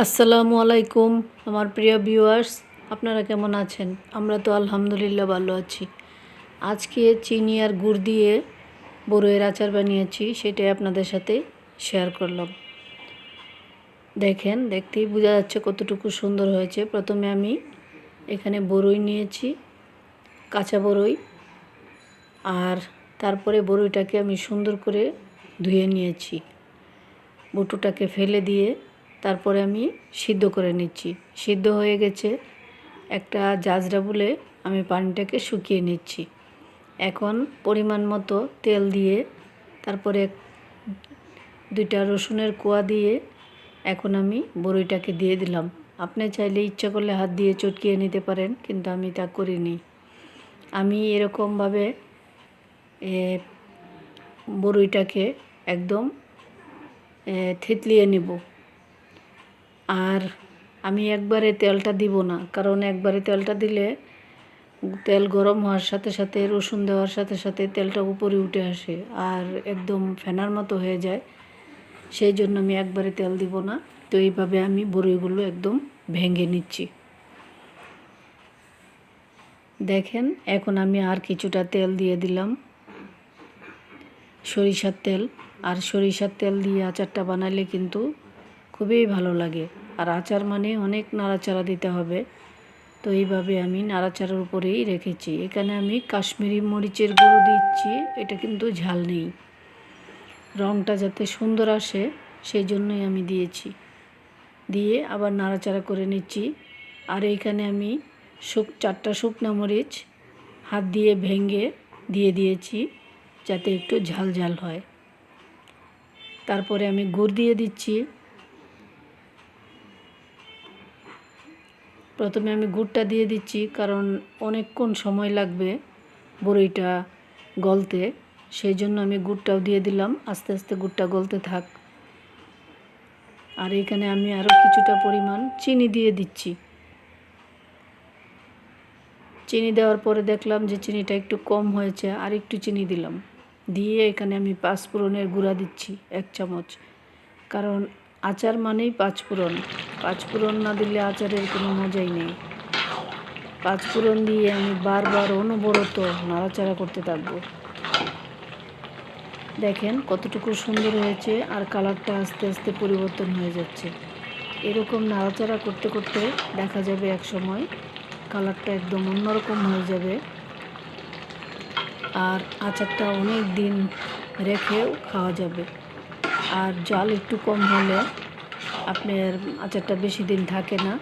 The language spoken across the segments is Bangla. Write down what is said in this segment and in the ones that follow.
আসসালামু আলাইকুম, আমার প্রিয় ভিউয়ার্স, আপনারা কেমন আছেন? আমরা তো আলহামদুলিল্লাহ ভালো আছি। আজকে চিনি আর গুড় দিয়ে বড়ইয়ের আচার বানিয়েছি, সেটাই আপনাদের সাথে শেয়ার করলাম। দেখেন, দেখতেই বোঝা যাচ্ছে কতটুকু সুন্দর হয়েছে। প্রথমে আমি এখানে বড়ই নিয়েছি, কাঁচা বড়ই, আর তারপরে বড়ইটাকে আমি সুন্দর করে ধুয়ে নিয়েছি। বটুটাকে ফেলে দিয়ে তারপরে আমি সিদ্ধ করে নিচ্ছি। সিদ্ধ হয়ে গেছে একটা জাজরা বলে আমি পানিটাকে শুকিয়ে নিচ্ছি। এখন পরিমাণ মতো তেল দিয়ে তারপরে দুইটা রসুনের কোয়া দিয়ে এখন আমি বড়িটাকে দিয়ে দিলাম। আপনি চাইলে ইচ্ছা করলে হাত দিয়ে চটকিয়ে নিতে পারেন, কিন্তু আমি তা করিনি। আমি এরকমভাবে বড়িটাকে একদম থেতলিয়ে নিব। আর আমি একবারে তেলটা দিব না, কারণ একবারে তেলটা দিলে তেল গরম হওয়ার সাথে সাথে, রসুন দেওয়ার সাথে সাথে তেলটা উপরে উঠে আসে আর একদম ফেনার মতো হয়ে যায়। সেই জন্য আমি একবারে তেল দিব না। তো এইভাবে আমি বড়িগুলো একদম ভেঙে নিচ্ছি। দেখেন, এখন আমি আর কিছুটা তেল দিয়ে দিলাম। সরিষার তেল, আর সরিষার তেল দিয়ে আচারটা বানালে কিন্তু খুবই ভালো লাগে। আর আচার মানে অনেক নাড়াচাড়া দিতে হবে। তো এইভাবে আমি নাড়াচাড়ার উপরেই রেখেছি। এখানে আমি কাশ্মীরি মরিচের গুঁড়ো দিচ্ছি। এটা কিন্তু ঝাল নেই। রঙটা যাতে সুন্দর আসে, সেই জন্যই আমি দিয়েছি। দিয়ে আবার নাড়াচাড়া করে নিচ্ছি। আর এইখানে আমি শুক, চারটা শুকনো মরিচ হাত দিয়ে ভেঙে দিয়ে দিয়েছি, যাতে একটু ঝাল ঝাল হয়। তারপরে আমি গুড় দিয়ে দিচ্ছি। প্রথমে আমি গুড়টা দিয়ে দিচ্ছি, কারণ অনেকক্ষণ সময় লাগবে বড়িটা গলতে। সেই জন্য আমি গুড়টাও দিয়ে দিলাম। আস্তে আস্তে গুড়টা গলতে থাক। আর এখানে আমি আরও কিছুটা পরিমাণ চিনি দিয়ে দিচ্ছি। চিনি দেওয়ার পরে দেখলাম যে চিনিটা একটু কম হয়েছে, আর একটু চিনি দিলাম। দিয়ে এখানে আমি পাঁচফোড়নের গুঁড়া দিচ্ছি, এক চামচ। কারণ আচার মানেই পাঁচফোড়ন। পাঁচফোড়ন না দিলে আচারের কোনো মজাই নেই। পাঁচফোড়ন দিয়ে আমি বারবার অনবরত নাড়াচাড়া করতে থাকব। দেখেন কতটুকু সুন্দর হয়েছে আর কালারটা আস্তে আস্তে পরিবর্তন হয়ে যাচ্ছে। এরকম নাড়াচাড়া করতে করতে দেখা যাবে এক সময় কালারটা একদম অন্যরকম হয়ে যাবে। আর আচারটা অনেক দিন রেখেও খাওয়া যাবে। আর জাল একটু কম হলে আপনার আচারটা বেশি দিন থাকে না।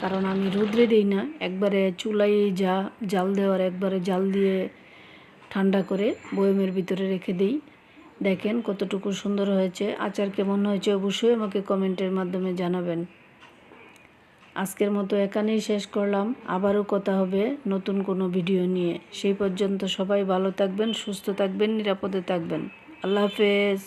কারণ আমি রোদ্রে দিই না, একবারে চুলাই যা জাল দেওয়ার একবারে জাল দিয়ে ঠান্ডা করে বয়মের ভিতরে রেখে দিই। দেখেন কতটুকু সুন্দর হয়েছে, আচার কেমন হয়েছে অবশ্যই আমাকে কমেন্টের মাধ্যমে জানাবেন। আজকের মতো এখানেই শেষ করলাম, আবারও কথা হবে নতুন কোনো ভিডিও নিয়ে। সেই পর্যন্ত সবাই ভালো থাকবেন, সুস্থ থাকবেন, নিরাপদে থাকবেন। আল্লাহ হাফেজ।